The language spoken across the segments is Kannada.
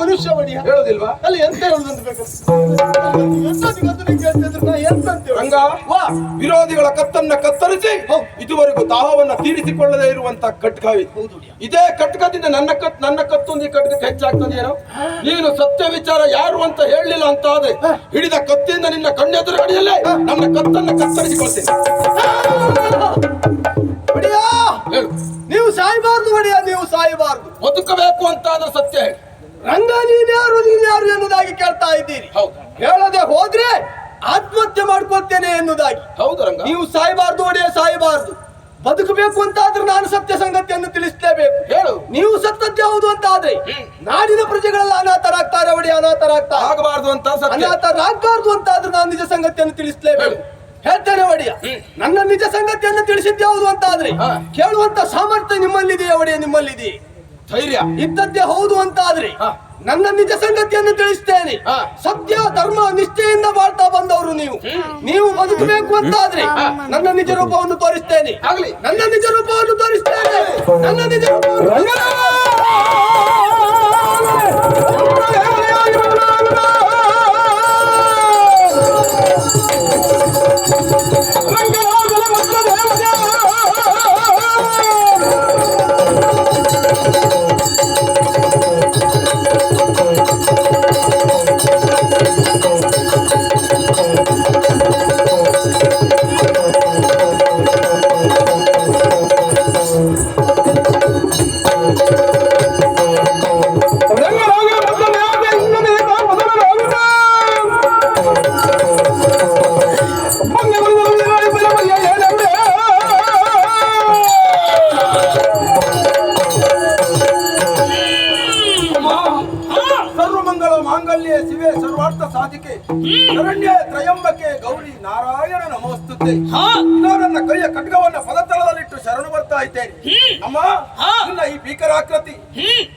ಮನುಷ್ಯ ಒಡೆಯ ಹೇಳುದಿಲ್ವಾ? ಅಲ್ಲಿ ಎಂತ ಹೇಳುದಂತ? ರಂಗ ವಿರೋಧಿಗಳ ಕತ್ತನ್ನ ಕತ್ತರಿಸಿ. ಇದುವರೆಗೂ ದಾಹವನ್ನ ತೀರಿಸಿಕೊಳ್ಳದೇ ಇರುವಂತ ಕಟ್ಕ ಇದು. ಕಟ್ಕದಿಂದ ನನ್ನ ಕತ್ ನನ್ನ ಕತ್ತೊಂದು ಈ ಕಟ್ಕಕ್ಕೆ ಹೆಚ್ಚಾಗ್ತದೇನೋ ನೀನು ಸತ್ಯ ವಿಚಾರ ಯಾರು ಅಂತ ಹೇಳಲಿಲ್ಲ ಅಂತ ಆದ್ರೆ ಹಿಡಿದ ಕತ್ತಿಂದ ನಿನ್ನ ಕಣ್ಣೆದುರುಗಡೆಯಲ್ಲೇ ನನ್ನ ಕತ್ತನ್ನ ಕತ್ತರಿಸಿಕೊಳ್ತೇನೆ. ಬದುಕಬೇಕು ಅಂತ ಆದ್ರೆ ಸತ್ಯ ರಂಗ ನೀನ್ಯಾರು ನೀನ್ಯಾರು ಎನ್ನುವುದಾಗಿ ಕೇಳ್ತಾ ಇದ್ದೀರಿ. ಹೌದು. ಹೇಳದೆ ಹೋದ್ರೆ ಆತ್ಮಹತ್ಯೆ ಮಾಡ್ಕೊಳ್ತೇನೆ ಎನ್ನುವುದಾಗಿ. ಹೌದು ರಂಗ. ನೀವು ಸಾಯಬಾರ್ದು ಒಡೆಯ ಸಾಯಬಾರ್ದು. ಬದುಕಬೇಕು ಅಂತಾದ್ರೆ ನಾನು ಸತ್ಯ ಸಂಗತಿಯನ್ನು ತಿಳಿಸಲೇಬೇಕು ಹೇಳು. ನೀವು ಸತ್ತದ್ದು ಯಾವುದು ಅಂತ ಆದ್ರೆ ನಾಡಿನ ಪ್ರಜೆಗಳೆಲ್ಲ ಅನಾಥರಾಗ್ತಾರೆ ಒಡೆಯ ಅನಾಥರಾಗ್ತಾರೆ. ಆಗಬಾರ್ದು ಅಂತ ಅನಾಥರಾಗಬಾರ್ದು ಅಂತ ಆದ್ರೆ ನಾನು ನಿಜ ಸಂಗತಿಯನ್ನು ತಿಳಿಸಲೇಬೇಕು ಹೇಳ್ತೇನೆ ಒಡೆಯ ನನ್ನ ನಿಜ ಸಂಗತಿಯನ್ನು ತಿಳಿಸಿದ್ದು ಯಾವುದು ಅಂತ ಆದ್ರೆ. ಕೇಳುವಂತ ಸಾಮರ್ಥ್ಯ ನಿಮ್ಮಲ್ಲಿದೆಯಾ ಒಡೆಯ ನಿಮ್ಮಲ್ಲಿದೆ ಧೈರ್ಯ ಇದ್ದದ್ದೇ ಹೌದು ಅಂತ ಆದ್ರೆ ನನ್ನ ನಿಜ ಸಂಗತಿಯನ್ನು ತಿಳಿಸ್ತೇನೆ. ಸತ್ಯ ಧರ್ಮ ನಿಷ್ಠೆಯಿಂದ ಬಾಳ್ತಾ ಬಂದವರು ನೀವು. ನೀವು ಬದುಕಬೇಕು ಅಂತ ಆದ್ರೆ ನನ್ನ ನಿಜ ರೂಪವನ್ನು ತೋರಿಸ್ತೇನೆ. ಆಗ್ಲಿ. ನನ್ನ ನಿಜ ರೂಪವನ್ನು ತೋರಿಸ್ತೇನೆ. ನನ್ನ ನಿಜ ರೂಪವನ್ನು ಸರ್ವಾರ್ಥ ಅರಣ್ಯ ಶರಣ್ಯ ತ್ರಯಂಬಕೆ ಗೌರಿ ನಾರಾಯಣ ನಮೋಸ್ತುತೆ. ನನ್ನ ಕೈಯ ಖಡ್ಗವನ್ನ ಫಲತಳದಲ್ಲಿಟ್ಟು ಶರಣು ಬರ್ತಾ ಇದ್ದೇನೆ. ಅಮ್ಮ ನಿನ್ನ ಈ ಭೀಕರಾಕೃತಿ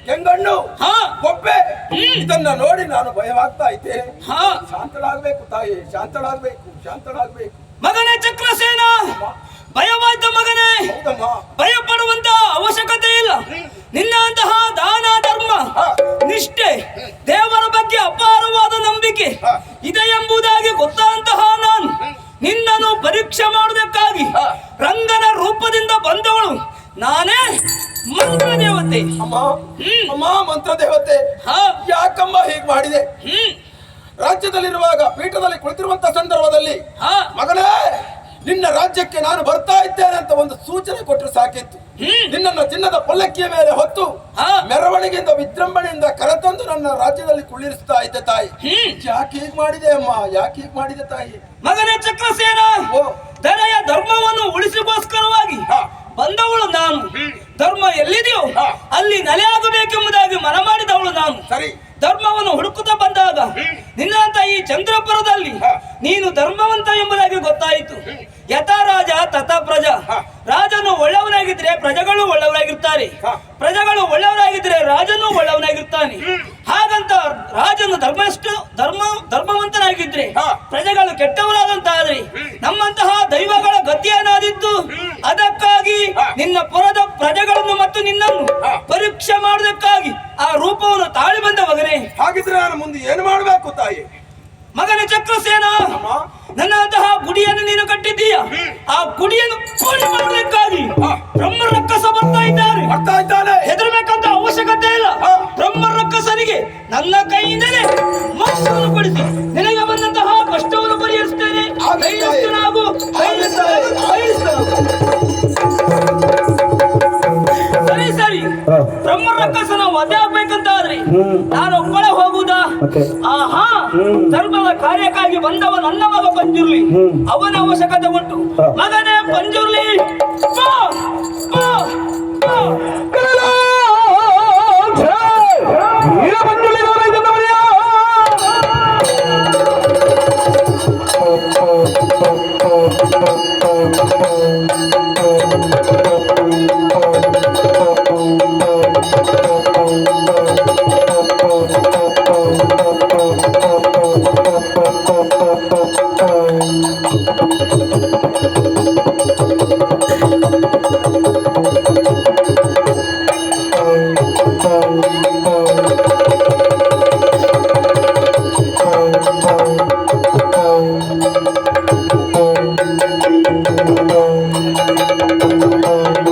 ಕೆಂಗಣ್ಣು ಕೊಬ್ಬೆ ಇದನ್ನ ನೋಡಿ ನಾನು ಭಯವಾಗ್ತಾ ಇದ್ದೇನೆ ಶಾಂತಳಾಗ್ಬೇಕು ತಾಯಿ ಶಾಂತಳಾಗ್ಬೇಕು ಶಾಂತಳಾಗ್ಬೇಕು. ಮಗನೇ ಚಕ್ರಸೇನ. ಭಯವಾದ ಮಗನೇ. ಭಯ ಅಮ್ಮ ಅಮ್ಮ ಮಂತ್ರ ದೇವತೆ ಹಾ. ಯಾಕಮ್ಮ ಹೀಗೆ ಮಾಡಿದೆ? ರಾಜ್ಯದಲ್ಲಿರುವಾಗ ಪೀಠದಲ್ಲಿ ಕುಳಿತಿರುವಂತ ಸಂದರ್ಭದಲ್ಲಿ ಹಾ. ಮಗನೇ ನಿನ್ನ ರಾಜ್ಯಕ್ಕೆ ನಾನು ಬರ್ತಾ ಇದ್ದೇನೆ ಅಂತ ಒಂದು ಸೂಚನೆ ಕೊಟ್ಟರೆ ಸಾಕಿತ್ತು. ನಿನ್ನನ್ನು ಚಿನ್ನದ ಪಲ್ಲಕ್ಕಿಯ ಮೇಲೆ ಹೊತ್ತು ಹಾ. ಮೆರವಣಿಗೆಯಿಂದ ವಿಜೃಂಭಣೆಯಿಂದ ಕರೆತಂದು ನನ್ನ ರಾಜ್ಯದಲ್ಲಿ ಕುಳ್ಳಿರಿಸ್ತಾ ಇದ್ದೆ ತಾಯಿ. ಯಾಕೆ ಹೀಗೆ ಮಾಡಿದೆ ಅಮ್ಮ? ಯಾಕೆ ಹೀಗೆ ಮಾಡಿದೆ ತಾಯಿ? ಮಗನೇ ಚಕ್ರಸೇನ ಧರ್ಮವನ್ನು ಉಳಿಸಿಗೋಸ್ಕರವಾಗಿ ಹಾ. ಬಂದವಳು ನಾನು. ಧರ್ಮ ಎಲ್ಲಿದೆಯೋ. ಅಲ್ಲಿ ನೆಲೆಯಾಗಬೇಕೆಂಬುದಾಗಿ ಮನ ಮಾಡಿದವಳು ನಾನು. ಸರಿ. ಧರ್ಮವನ್ನು ಹುಡುಕುತ್ತಾ ಬಂದಾಗ ನಿನ್ನಂತ ಈ ಚಂದ್ರಪುರದಲ್ಲಿ ನೀನು ಧರ್ಮವಂತ ಎಂಬುದಾಗಿ ಗೊತ್ತಾಯಿತು. ಯಥಾ ರಾಜ ತಥಾ ಪ್ರಜಾ ಧರ್ಮವಂತನಾಗಿದ್ರೆ ಹಾ. ಪ್ರಜೆಗಳು ಕೆಟ್ಟವರಾದಂತಾದ್ರೆ. ನಮ್ಮಂತಹ ದೈವಗಳ ಗತಿಯನಾದಿತ್ತು ಅದಕ್ಕಾಗಿ. ನಿನ್ನ ಪುರದ ಪ್ರಜೆಗಳನ್ನು ಮತ್ತು ನಿನ್ನನ್ನು ಪರೀಕ್ಷೆ ಮಾಡುವುದಕ್ಕಾಗಿ ಆ ರೂಪವನ್ನು ತಾಳಿ ಬಂದ ಮಗನೇ. ಹಾಗಿದ್ರೆ ನಾನು ಮುಂದೆ ಏನು ಮಾಡಬೇಕು ತಾಯಿ? ಮಗನ ಚಕ್ರಸೇನ ನನ್ನಂತಹ ಗುಡಿಯನ್ನು ನೀನು ಕಟ್ಟಿದ್ದೀಯ? ಆ ಗುಡಿಯನ್ನು ಪೂಜೆ ಮಾಡುವುದಕ್ಕಾಗಿ. ಬ್ರಹ್ಮ ರಕ್ಕಸ ಬರ್ತಾ ಇದ್ದಾರೆ. ಬರ್ತಾ ಇದ್ದಾನೆ. ಹೆದರ್ಬೇಕಂತ ಅವಶ್ಯಕತೆ ಇಲ್ಲ. ಬ್ರಹ್ಮ ರಕ್ಕಸನಿಗೆ ನನ್ನ ಕೈಯಿಂದಲೇ ಮೋಕ್ಷವನ್ನು ಕೊಡಿಸಿ. ಬ್ರಹ್ಮರಕ್ಕಸನ ವಧೆ ಆಗ್ಬೇಕಂತಾದ್ರೆ. ನಾನು ಒಬ್ಬಳೆ ಹೋಗುದಾ? ಆಹಾ. ಧರ್ಮದ ಕಾರ್ಯಕ್ಕಾಗಿ ಬಂದವ ನನ್ನ ಮಗ ಪಂಜುರ್ಲಿ ಅವನ ಅವಶ್ಯಕತೆ ಉಂಟು. ಮಗನೇ ಪಂಜುರ್ಲಿ ಪಂಜುರ್ಲಿ